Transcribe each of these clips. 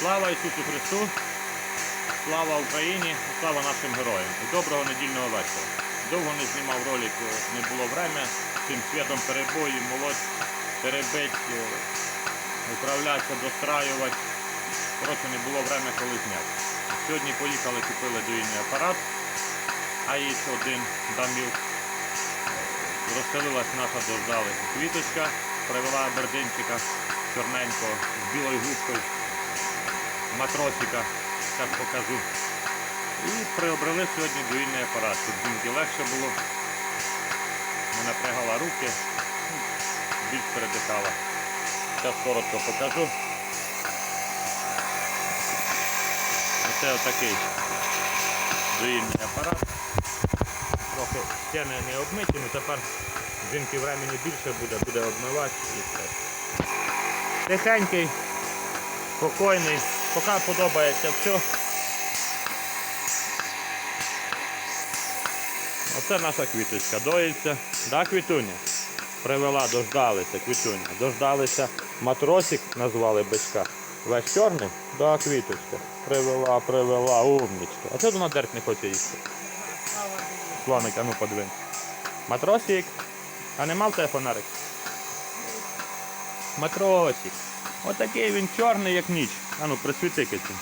Слава Ісусу Христу! Слава Україні! Слава нашим героям! І доброго недільного вечора! Довго не знімав ролик, е, не було время. Цим світом перебої, молоть, перебить, е, управлятися, достраювати. Коротше, не було время, коли зняти. Сьогодні поїхали, купили доїльний апарат, а є ще один дамів. Розстелилась наша дождали квіточка, привела бердинчика чорненького з білою губкою, матросика, зараз покажу. І приобрели сьогодні доїльний апарат, щоб жінки легше було. Не напрягала руки, більш передихала. Зараз коротко покажу. Оце отакий доїльний апарат. Трохи стіни не обмиті, але тепер жінки времени більше буде, буде обмивати і все. Тихенький, спокійний, поки подобається все. Оце наша квіточка доїться. Да, квітуня? Привела, дождалися, квітуня. Дождалися. Матросик назвали бичка. Весь чорний? Да, квіточка. Привела, привела, умнічка. А це вона дерт не хоче їсти. Слоник, а ну подивись. Матросик. А нема в тебе фонарик? Матросик. Отакий він чорний, як ніч. А ну, присвіти кицю.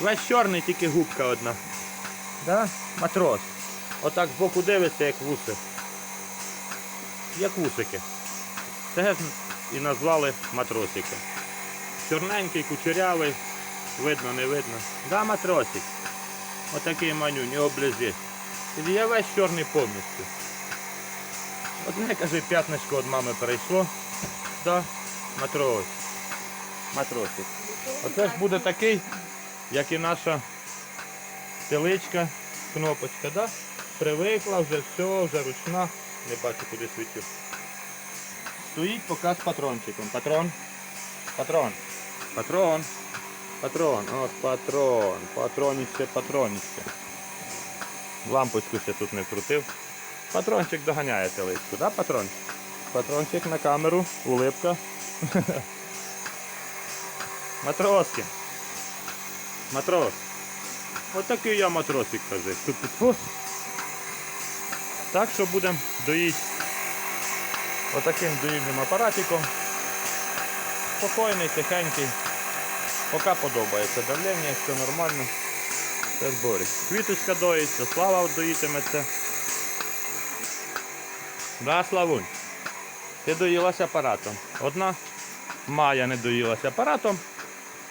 Весь чорний, тільки губка одна. Да? Матрос. Отак збоку дивиться, як вуси. Як вусики. Це і назвали матросика. Чорненький, кучерявий, видно, не видно. Да, матросик. Отакий маню, не облизі. І Я весь чорний повністю. Одне, каже, п'ятничко від мами перейшло. Да, матрос. Матросик. Оце ж буде такий, як і наша теличка, кнопочка, да? Привикла, вже все, вже ручна. Не бачу, куди світю. Стоїть поки з патрончиком. Патрон. Патрон. Патрон. Патрон. От патрон. Патроніще, патроніще. Лампочку ще тут не вкрутив. Патрончик доганяє теличку, да, патрончик? Патрончик на камеру, улипка. Матроски. Матрос. Ось такий я матросик кажи. Так що будемо доїти отаким доїльним апаратиком. Спокійний, тихенький. Поки подобається давлення, все нормально. Все зборі. Квіточка доїться, слава доїтиметься. Да, Славунь. Ти доїлася апаратом. Одна Майя не доїлася апаратом.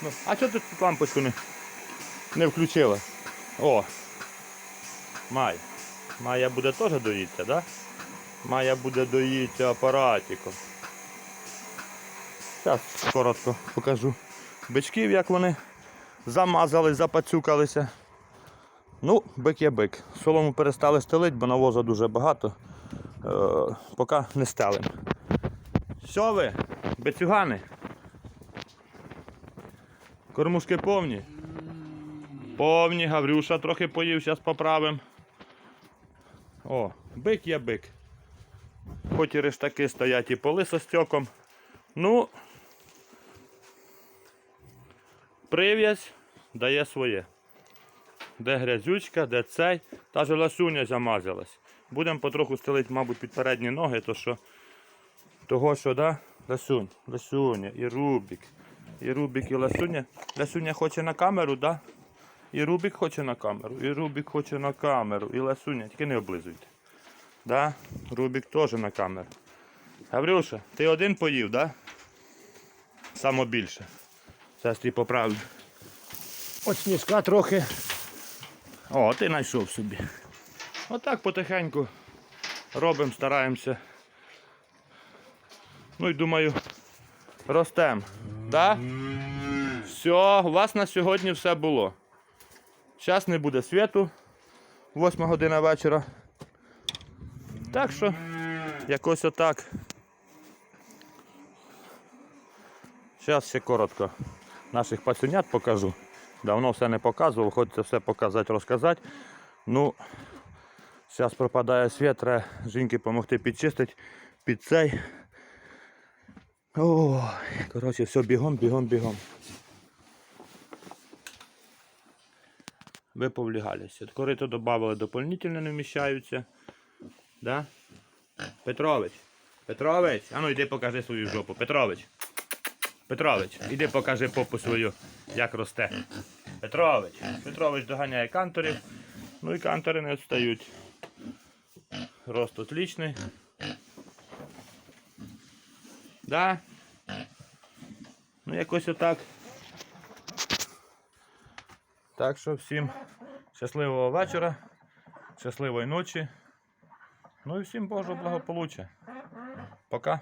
Ну, а чого ти тут лампочку не, не включила? О! Майя. Майя буде теж доїтися, да? Майя буде доїтися апаратиком. Зараз коротко покажу бичків, як вони замазали, запацюкалися. Ну, бик є бик. Солому перестали стелити, бо навозу дуже багато. Е, поки не стелим. Що ви, бицюгани? Кормушки повні? Повні, Гаврюша трохи поїв, зараз поправим. О, бик є бик. Хоч і рештаки стоять і поли со стьоком. Ну, прив'язь дає своє. Де грязючка, де цей. Та ж ласуня замазалась. Будемо потроху стелити, мабуть, під передні ноги, то що того, що, да? Ласунь, Ласуня, і Рубік. І Рубік, і Ласуня. Ласуня хоче на камеру, да? І Рубік хоче на камеру, і Рубік хоче на камеру, і Ласуня, тільки не облизуйте. Да? Рубік теж на камеру. Гаврюша, ти один поїв, да? Само більше. Зараз ти поправлю. От сніжка трохи. О, ти знайшов собі. Отак потихеньку робимо, стараємося. Ну і думаю, ростем. Да? Все, у вас на сьогодні все було. Зараз не буде світу. 8 година вечора. Так що, якось отак. Зараз ще коротко наших пацюнят покажу. Давно все не показував, хочеться все показати, розказати. Ну, зараз пропадає світ, треба жінки допомогти підчистити під цей. О, коротше, все, бігом, бігом, бігом. Ви повлігалися. Корито додали доповнительно не вміщаються. Да? Петрович. Петрович, а ну йди покажи свою жопу. Петрович. Петрович, іди покажи попу свою, як росте. Петрович. Петрович доганяє канторів. Ну і кантори не відстають. Рост отлічний. Да? Ну якось отак. Так що всім щасливого вечора, щасливої ночі. Ну і всім Божого благополуччя. Пока.